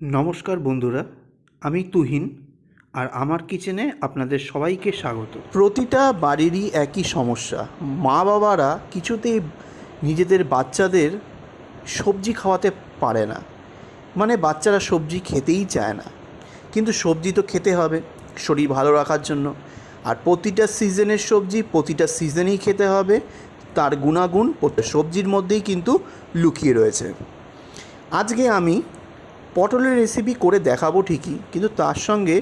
নমস্কার বন্ধুরা, আমি তুহিন আর আমার কিচেনে আপনাদের সবাইকে স্বাগত। প্রতিটা বাড়িরই একই সমস্যা। মা বাবারা কিছুতেই নিজেদের বাচ্চাদের সবজি খাওয়াতে পারে না। মানে বাচ্চারা সবজি খেতেই চায় না। কিন্তু সবজি তো খেতে হবে শরীর ভালো রাখার জন্য। আর প্রতিটা সিজনের সবজি প্রতিটা সিজনেই খেতে হবে। তার গুণাগুণ সবজির মধ্যেই কিন্তু লুকিয়ে রয়েছে। আজকে আমি পটলের রেসিপি করে দেখাবো ঠিকই, কিন্তু তার সঙ্গে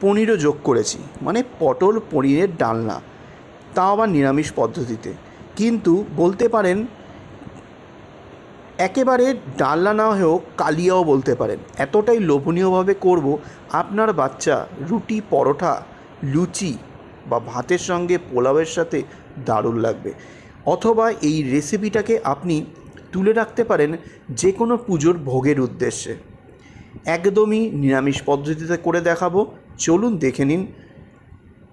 পনিরও যোগ করেছি। মানে পটল পনিরের ডালনা। তাও আবার নিরামিষ পদ্ধতিতে। কিন্তু বলতে পারেন, একেবারে ডালনা না হয়েও কালিয়াও বলতে পারেন। এতটাই লোভনীয়ভাবে করব, আপনার বাচ্চা রুটি, পরোটা, লুচি বা ভাতের সঙ্গে পোলাওয়ের সাথে দারুণ লাগবে। অথবা এই রেসিপিটাকে আপনি তুলে রাখতে পারেন যে কোনো পুজোর ভোগের উদ্দেশ্যে। একদমই নিরামিষ পদ্ধতিতে করে দেখাবো। চলুন দেখে নিন,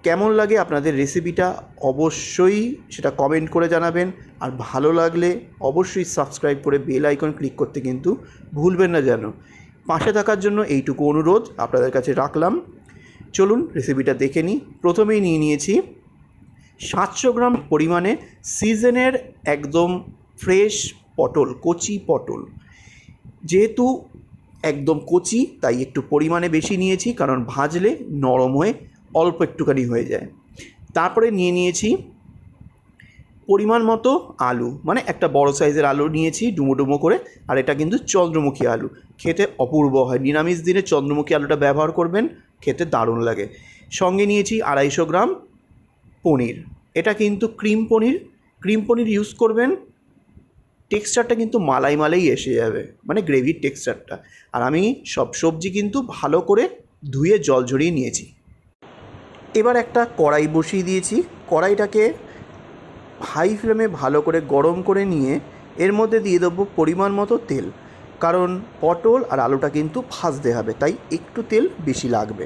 কেমন লাগে আপনাদের রেসিপিটা অবশ্যই সেটা কমেন্ট করে জানাবেন। আর ভালো লাগলে অবশ্যই সাবস্ক্রাইব করে বেল আইকন ক্লিক করতে কিন্তু ভুলবেন না যেন। পাশে থাকার জন্য এইটুকু অনুরোধ আপনাদের কাছে রাখলাম। চলুন রেসিপিটা দেখে নিই। প্রথমেই নিয়ে নিয়েছি সাতশো গ্রাম পরিমাণে সিজনের একদম ফ্রেশ পটল, কচি পটল। যেহেতু একদম কচি, তাই একটু পরিমাণে বেশি নিয়েছি, কারণ ভাজলে নরম হয়ে অল্প একটুখানি হয়ে যায়। তারপরে নিয়ে নিয়েছি পরিমাণ মতো আলু মানে একটা বড় সাইজের আলু নিয়েছি ডুমো ডুমো করে, আর এটা কিন্তু চন্দ্রমুখী আলু। খেতে অপূর্ব হয়, নিরামিষ দিনে চন্দ্রমুখী আলুটা ব্যবহার করবেন, খেতে দারুণ লাগে। সঙ্গে নিয়েছি আড়াইশো গ্রাম পনির। এটা কিন্তু cream paneer cream paneer use করবেন টেক্সচারটা কিন্তু মালাই মালাই এসে যাবে মানে গ্রেভির টেক্সচারটা। আর আমি সব সবজি কিন্তু ভালো করে ধুয়ে জল ঝরিয়ে নিয়েছি। এবার একটা কড়াই বসিয়ে দিয়েছি। কড়াইটাকে হাই ফ্লেমে ভালো করে গরম করে নিয়ে এর মধ্যে দিয়ে দেবো পরিমাণ মতো তেল। কারণ পটল আর আলুটা কিন্তু ভাজতে হবে, তাই একটু তেল বেশি লাগবে।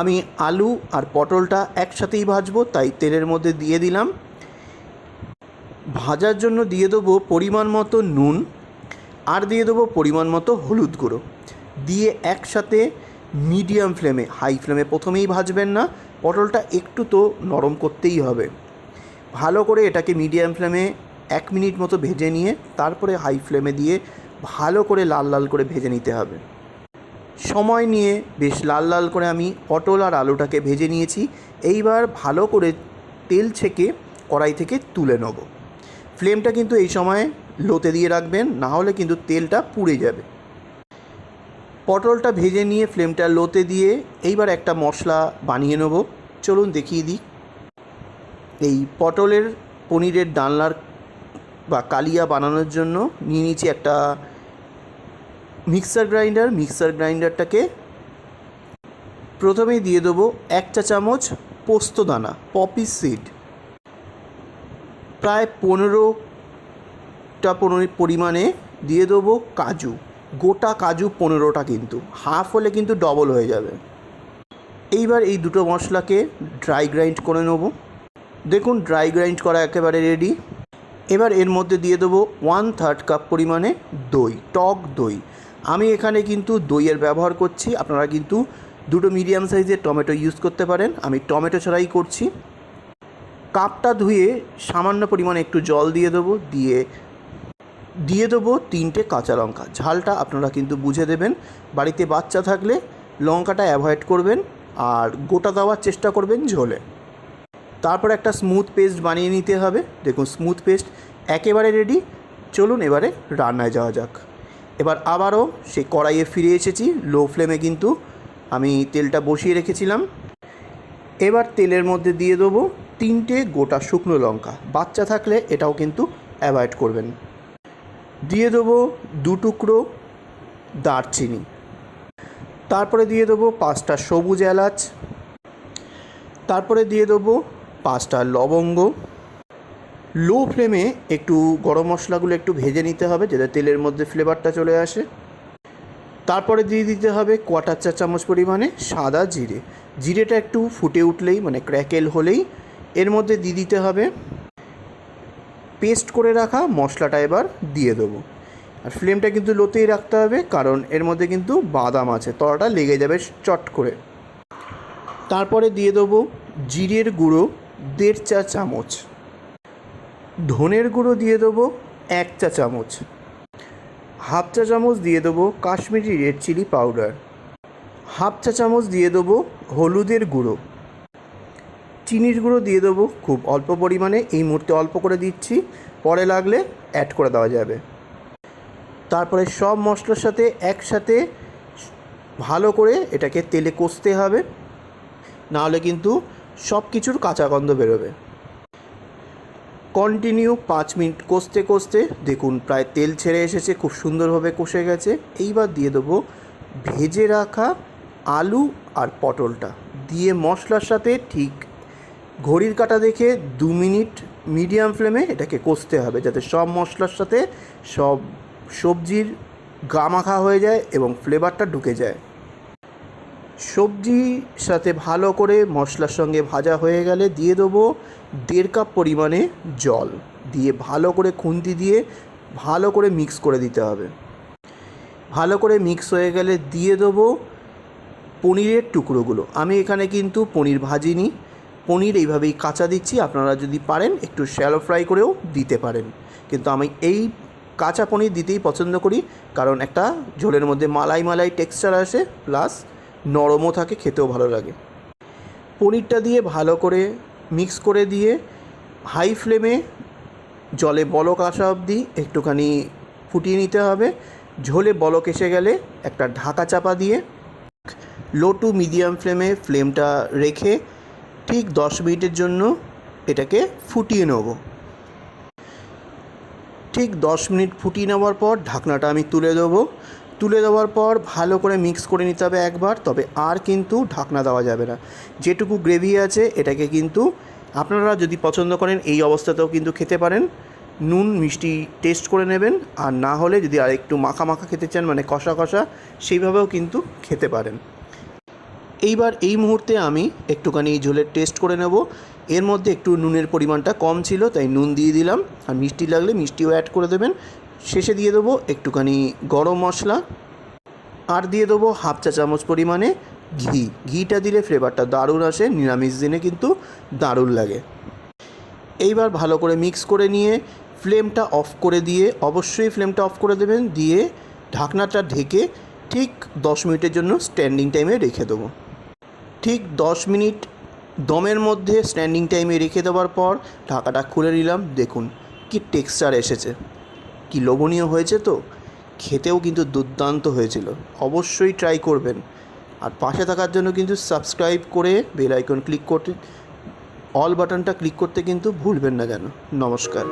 আমি আলু আর পটলটা একসাথেই ভাজবো, তাই তেলের মধ্যে দিয়ে দিলাম। ভাজার জন্য দিয়ে দেবো পরিমাণ মতো নুন আর দিয়ে দেবো পরিমাণ মতো হলুদ গুঁড়ো। দিয়ে একসাথে মিডিয়াম ফ্লেমে, হাই ফ্লেমে প্রথমেই ভাজবেন না, পটলটা একটু তো নরম করতেই হবে। ভালো করে এটাকে মিডিয়াম ফ্লেমে এক মিনিট মতো ভেজে নিয়ে, তারপরে হাই ফ্লেমে দিয়ে ভালো করে লাল লাল করে ভেজে নিতে হবে। সময় নিয়ে বেশ লাল লাল করে আমি পটল আর আলুটাকে ভেজে নিয়েছি। এইবার ভালো করে তেল ছেঁকে কড়াই থেকে তুলে নেব। ফ্লেমটা কিন্তু এই সময় লোতে দিয়ে রাখবেন, না হলে কিন্তু তেলটা পুড়ে যাবে। পটলটা ভেজে নিয়ে ফ্লেমটা লোতে দিয়ে এইবার একটা মশলা বানিয়ে নেব। চলুন দেখিয়ে দিই। এই পটলের পনিরের ডালনার বা কালিয়া বানানোর জন্য নিয়ে নিয়েছি একটা মিক্সার গ্রাইন্ডার। মিক্সার গ্রাইন্ডারটাকে প্রথমেই দিয়ে দেবো এক চা চামচ পোস্তদানা পপি সিড। প্রায় পনেরোটা পনেরো পরিমাণে দিয়ে দেবো কাজু। গোটা কাজু পনেরোটা কিন্তু। হাফ হলে কিন্তু ডবল হয়ে যাবে। এইবার এই দুটো মশলাকে ড্রাই গ্রাইন্ড করে নেব। দেখুন ড্রাই গ্রাইন্ড করা একেবারে রেডি এবার এর মধ্যে দিয়ে দেবো ওয়ান থার্ড কাপ পরিমাণে দই, টক দই। আমি এখানে কিন্তু দইয়ের ব্যবহার করছি। আপনারা কিন্তু দুটো মিডিয়াম সাইজের টমেটো ইউজ করতে পারেন। আমি টমেটো ছাড়াই করছি। কাপটা ধুয়ে সামান্য পরিমাণে একটু জল দিয়ে দেবো, দিয়ে দিয়ে দেবো তিনটে কাঁচা লঙ্কা। ঝালটা আপনারা কিন্তু বুঝে দেবেন। বাড়িতে বাচ্চা থাকলে লঙ্কাটা অ্যাভয়েড করবেন আর গোটা দেওয়ার চেষ্টা করবেন ঝোলে। তারপর একটা স্মুথ পেস্ট বানিয়ে নিতে হবে। দেখুন, স্মুথ পেস্ট একেবারে রেডি। চলুন এবারে রান্নায় যাওয়া যাক। এবার আবারও সেই কড়াইয়ে ফিরে এসেছি। লো ফ্লেমে কিন্তু আমি তেলটা বসিয়ে রেখেছিলাম। এবার তেলের মধ্যে দিয়ে দেবো তিনটে গোটা শুকনো লঙ্কা। বাচ্চা থাকলে এটাও কিন্তু অ্যাভয়েড করবেন। দিয়ে দেবো দু টুকরো দারচিনি। তারপরে দিয়ে দেবো পাঁচটা সবুজ এলাচ। তারপরে দিয়ে দেবো পাঁচটা লবঙ্গ। লো ফ্লেমে একটু গরম মশলাগুলো একটু ভেজে নিতে হবে যাতে তেলের মধ্যে ফ্লেভারটা চলে আসে। তারপরে দিয়ে দিতে হবে কোয়াটার চা চামচ পরিমাণে সাদা জিরে। জিরেটা একটু ফুটে উঠলেই মানে ক্র্যাকেল হলেই এর মধ্যে দিয়ে দিতে হবে পেস্ট করে রাখা মশলাটা এবার দিয়ে দেবো। আর ফ্লেমটা কিন্তু লোতেই রাখতে হবে, কারণ এর মধ্যে কিন্তু বাদাম আছে। তলাটা লেগে যাবে চট করে। তারপরে দিয়ে দেবো জিরের গুঁড়ো দেড় চা চামচ। ধনের গুঁড়ো দিয়ে দেবো এক চা চামচ। হাফ চা চামচ দিয়ে দেবো Kashmiri red chilli powder. Half চা চামচ দিয়ে দেবো হলুদের গুঁড়ো। চিনির গুঁড়ো দিয়ে দেবো খুব অল্প পরিমাণে। এই মুহূর্তে অল্প করে দিচ্ছি। পরে লাগলে অ্যাড করে দেওয়া যাবে। তারপরে সব মশলার সাথে একসাথে ভালো করে এটাকে তেলে কষতে হবে। নাহলে কিন্তু সব কিছুর কাঁচা গন্ধ বেরোবে। কন্টিনিউ পাঁচ মিনিট কষতে কষতে দেখুন প্রায় তেল ছেড়ে এসেছে, খুব সুন্দরভাবে কষে গেছে। এইবার দিয়ে দেবো ভেজে রাখা আলু আর পটলটা। দিয়ে মশলার সাথে ঠিক ঘড়ির কাঁটা দেখে দু মিনিট মিডিয়াম ফ্লেমে এটাকে কষতে হবে যাতে সব মশলার সাথে সব সবজির গা মাখা হয়ে যায় এবং ফ্লেভারটা ঢুকে যায়। সবজির সাথে ভালো করে মশলার সঙ্গে ভাজা হয়ে গেলে দিয়ে দেবো দেড় কাপ পরিমাণে জল। দিয়ে ভালো করে খুন্তি দিয়ে ভালো করে মিক্স করে দিতে হবে। ভালো করে মিক্স হয়ে গেলে দিয়ে দেবো পনিরের টুকরোগুলো। আমি এখানে কিন্তু পনির ভাজিনি। পনির এইভাবেই কাঁচা দিচ্ছি। আপনারা যদি পারেন একটু শ্যালো ফ্রাই করেও দিতে পারেন। কিন্তু আমি এই কাঁচা পনির দিতেই পছন্দ করি। কারণ একটা ঝোলের মধ্যে মালাই মালাই টেক্সচার আসে প্লাস নরমও থাকে, খেতেও ভালো লাগে। পনিরটা দিয়ে ভালো করে মিক্স করে দিয়ে হাই ফ্লেমে জলে বলক আসা অবধি একটুখানি ফুটিয়ে নিতে হবে। ঝোলে বলক এসে গেলে একটা ঢাকা চাপা দিয়ে লো টু মিডিয়াম ফ্লেমে ফ্লেমটা রেখে ঠিক দশ মিনিটের জন্য এটাকে ফুটিয়ে নেব। ঠিক দশ মিনিট ফুটিয়ে নেওয়ার পর ঢাকনাটা আমি তুলে দেবো। তুলে দেওয়ার পর ভালো করে মিক্স করে নিতে হবে একবার, তবে আর কিন্তু ঢাকনা দেওয়া যাবে না। যেটুকু গ্রেভি আছে এটাকে কিন্তু আপনারা যদি পছন্দ করেন এই অবস্থাতেও কিন্তু খেতে পারেন। নুন, মিষ্টি টেস্ট করে নেবেন, আর না হলে যদি আর একটু মাখা মাখা খেতে চান মানে কষা কষা, সেইভাবেও কিন্তু খেতে পারেন। এইবার এই মুহূর্তে আমি একটুখানি ঝোলের টেস্ট করে নেব। এর মধ্যে একটু নুনের পরিমাণটা কম ছিল, তাই নুন দিয়ে দিলাম। আর মিষ্টি লাগলে মিষ্টিও অ্যাড করে দেবেন। শেষে দিয়ে দেবো একটুখানি গরম মশলা। আর দিয়ে দেবো হাফ চা চামচ পরিমাণে ঘি। ঘিটা দিলে ফ্লেভারটা দারুণ আসে, নিরামিষ দিনে কিন্তু দারুণ লাগে। এইবার ভালো করে মিক্স করে নিয়ে ফ্লেমটা অফ করে দিয়ে অবশ্যই ফ্লেমটা অফ করে দেবেন। দিয়ে ঢাকনাটা ঢেকে ঠিক দশ মিনিটের জন্য স্ট্যান্ডিং টাইমে রেখে দেবো। ঠিক দশ মিনিট দমের মধ্যে স্ট্যান্ডিং টাইমে রেখে দেওয়ার পর ঢাকাটা খুলে নিলাম। দেখুন কি টেক্সচার এসেছে। কি লোভনীয় হয়েছে তো? খেতেও কিন্তু দুর্দান্ত হয়েছিল। অবশ্যই ট্রাই করবেন। আর পাশে থাকার জন্য কিন্তু সাবস্ক্রাইব করে বেল আইকন ক্লিক করতে, অল বাটনটা ক্লিক করতে কিন্তু ভুলবেন না যেন নমস্কার।